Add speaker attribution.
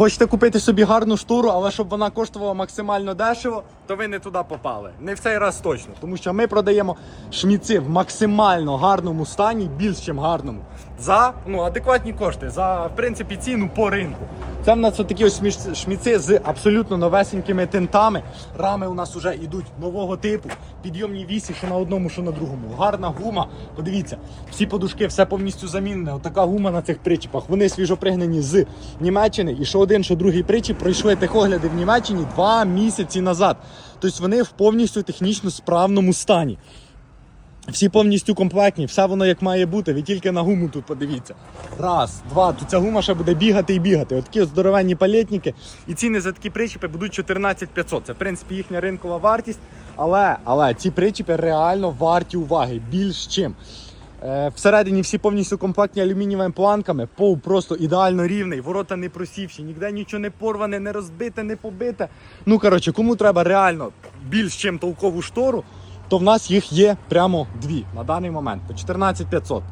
Speaker 1: Хочете купити собі гарну штуру, але щоб вона коштувала максимально дешево, то ви не туди попали. Не в цей раз точно. Тому що ми продаємо шміци в максимально гарному стані, більш чим гарному. За ну, адекватні кошти, за в принципі ціну по ринку. Це в нас такі ось шміци з абсолютно новесенькими тинтами. Рами у нас вже йдуть нового типу. Підйомні вісі, що на одному, що на другому. Гарна гума. Подивіться, всі подушки, все повністю замінене. Отака гума на цих причіпах. Вони свіжопригнані з Німеччини. І що один, що другий причіп пройшли техогляди в Німеччині два місяці назад. Тобто вони в повністю технічно справному стані. Всі повністю комплектні, все воно як має бути. Ви тільки на гуму тут подивіться. Раз, два. Тут ця гума ще буде бігати і бігати. Отакі здоровенні палетники. І ціни за такі причіпи будуть 14 500. Це в принципі їхня ринкова вартість. Але, але ці причіпи реально варті уваги. Більш чим. Е, Всередині всі повністю комплектні алюмінієвими планками, пол просто ідеально рівний, ворота не просівші, ніде нічого не порване, не розбите, не побите. Ну коротше, кому треба реально більш чим толкову штору, то в нас їх є прямо дві на даний момент по 14 500.